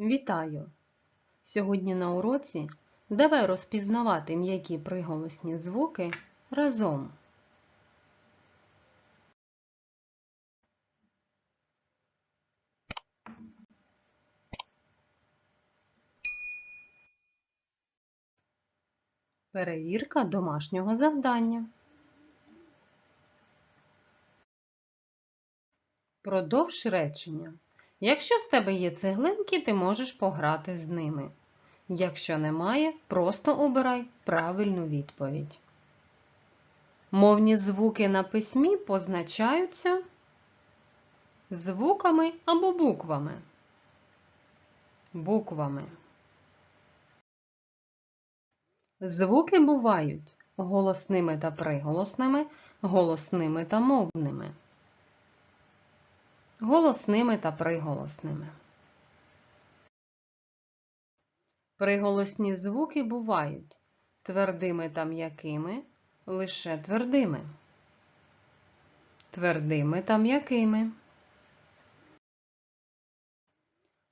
Вітаю! Сьогодні на уроці давай розпізнавати м'які приголосні звуки разом. Перевірка домашнього завдання. Продовж речення. Якщо в тебе є цеглинки, ти можеш пограти з ними. Якщо немає, просто обирай правильну відповідь. Мовні звуки на письмі позначаються звуками або буквами. Буквами. Звуки бувають голосними та приголосними, голосними та мовними голосними та приголосними. Приголосні звуки бувають твердими та м'якими, лише твердими, твердими та м'якими.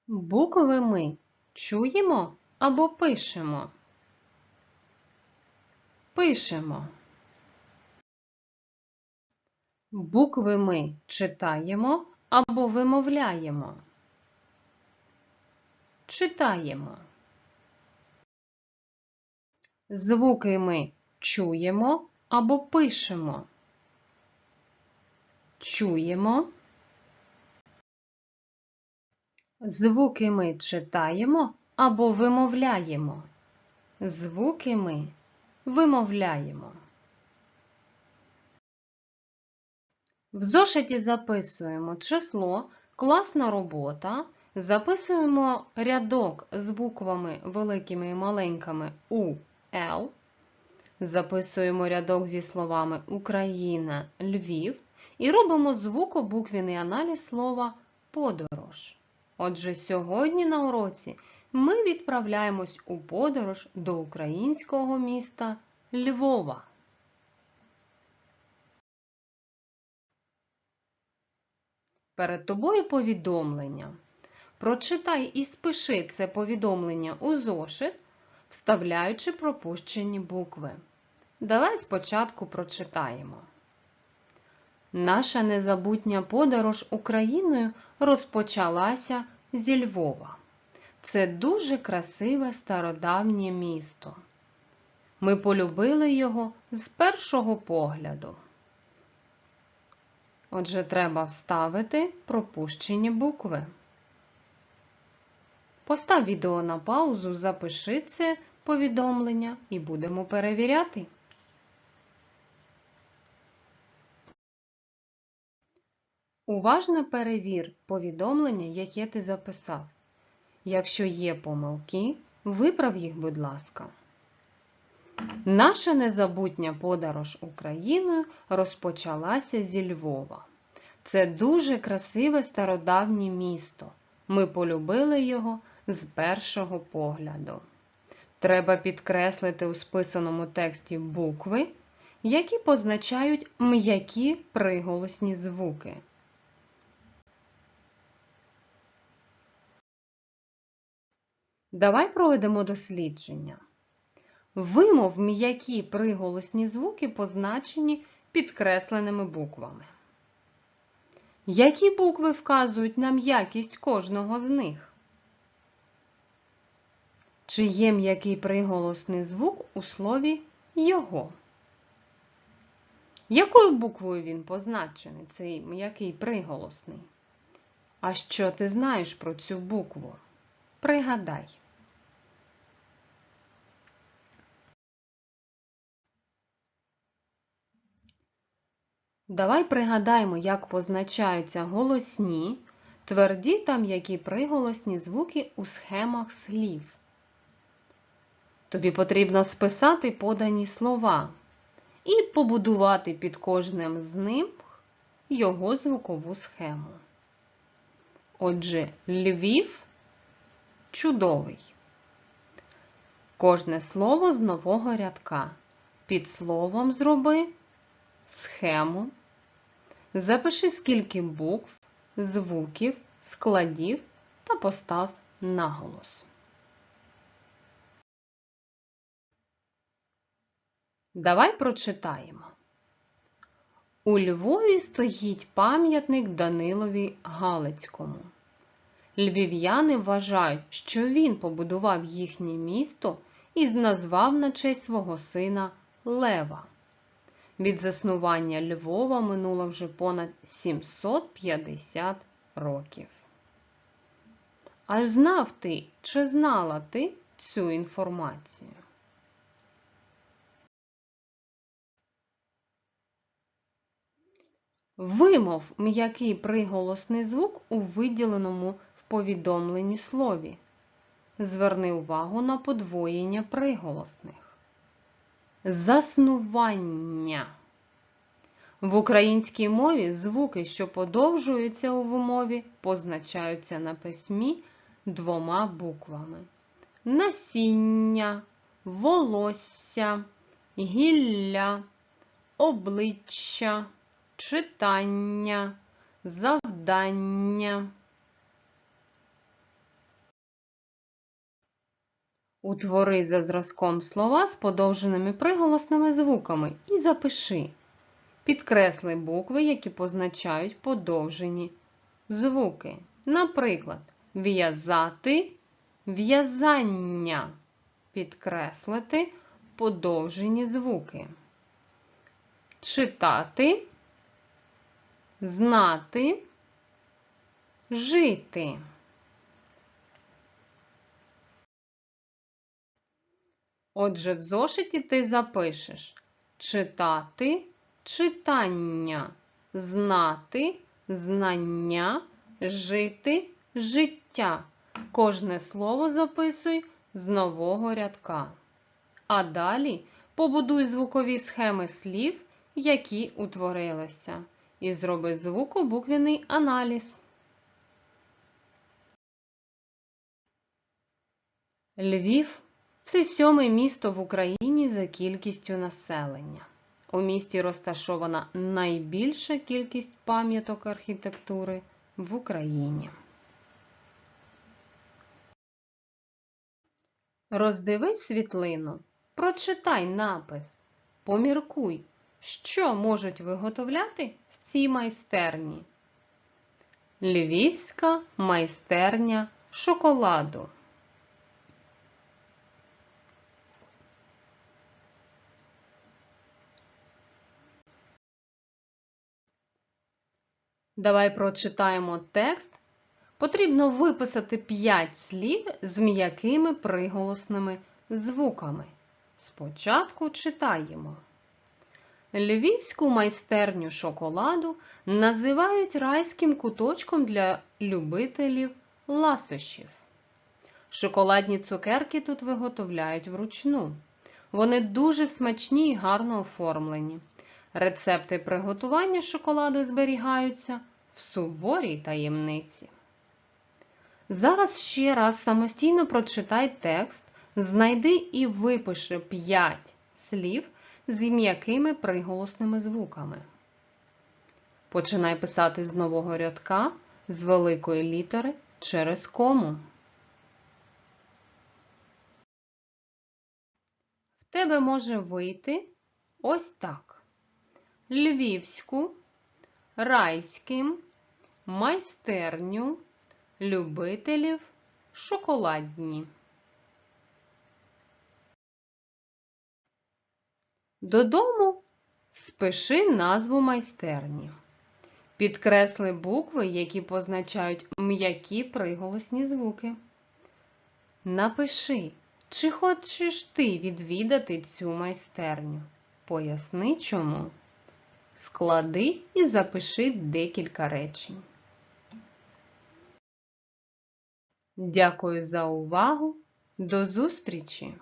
Букви ми чуємо або пишемо. Пишемо. Букви ми читаємо або вимовляємо. Читаємо. Звуки ми чуємо або пишемо. Чуємо. Звуки ми читаємо або вимовляємо. Звуки ми вимовляємо. В зошиті записуємо число, класна робота, записуємо рядок з буквами великими і маленькими У, Л, записуємо рядок зі словами Україна, Львів і робимо звукобуквіний аналіз слова подорож. Отже, сьогодні на уроці ми відправляємось у подорож до українського міста Львова. Перед тобою повідомлення. Прочитай і спиши це повідомлення у зошит, вставляючи пропущені букви. Давай спочатку прочитаємо. Наша незабутня подорож Україною розпочалася зі Львова. Це дуже красиве стародавнє місто. Ми полюбили його з першого погляду. Отже, треба вставити пропущені букви. Постав відео на паузу, запиши це повідомлення і будемо перевіряти. Уважно перевір повідомлення, яке ти записав. Якщо є помилки, виправ їх, будь ласка. Наша незабутня подорож Україною розпочалася зі Львова. Це дуже красиве стародавнє місто. Ми полюбили його з першого погляду. Треба підкреслити у списаному тексті букви, які позначають м'які приголосні звуки. Давай проведемо дослідження. Вимов м'які приголосні звуки позначені підкресленими буквами. Які букви вказують на м'якість кожного з них? Чи є м'який приголосний звук у слові його? Якою буквою він позначений, цей м'який приголосний? А що ти знаєш про цю букву? Пригадай. Давай пригадаємо, як позначаються голосні, тверді та м'які приголосні звуки у схемах слів. Тобі потрібно списати подані слова і побудувати під кожним з них його звукову схему. Отже, Львів чудовий. Кожне слово з нового рядка. Під словом зроби схему Запиши, скільки букв, звуків, складів та постав наголос. Давай прочитаємо. У Львові стоїть пам'ятник Данилові Галицькому. Львів'яни вважають, що він побудував їхнє місто і назвав на честь свого сина Лева. Від заснування Львова минуло вже понад 750 років. Аж знав ти чи знала ти цю інформацію? Вимов м'який приголосний звук у виділеному в повідомленні слові. Зверни увагу на подвоєння приголосних. Заснування. В українській мові звуки, що подовжуються у вимові, позначаються на письмі двома буквами: насіння, волосся, гілля, обличчя, читання, завдання. Утвори за зразком слова з подовженими приголосними звуками і запиши. Підкресли букви, які позначають подовжені звуки. Наприклад, в'язати в'язання. Підкреслити подовжені звуки. Читати, знати, жити. Отже, в зошиті ти запишеш читати читання, знати, знання, жити, життя. Кожне слово записуй з нового рядка. А далі побудуй звукові схеми слів, які утворилися, і зроби звукобуквений аналіз. Львів це сьоме місто в Україні за кількістю населення. У місті розташована найбільша кількість пам'яток архітектури в Україні. Роздивись світлину, прочитай напис, поміркуй, що можуть виготовляти в цій майстерні. Львівська майстерня шоколаду. Давай прочитаємо текст. Потрібно виписати 5 слів з м'якими приголосними звуками. Спочатку читаємо. Львівську майстерню шоколаду називають райським куточком для любителів ласощів. Шоколадні цукерки тут виготовляють вручну. Вони дуже смачні і гарно оформлені. Рецепти приготування шоколаду зберігаються в суворій таємниці. Зараз ще раз самостійно прочитай текст, знайди і випиши 5 слів з м'якими приголосними звуками. Починай писати з нового рядка з великої літери через кому. В тебе може вийти ось так: Львівську, райським, майстерню любителів шоколадні. Додому спиши назву майстерні. Підкресли букви, які позначають м'які приголосні звуки. Напиши, чи хочеш ти відвідати цю майстерню. Поясни чому. Склади і запиши декілька речень. Дякую за увагу. До зустрічі!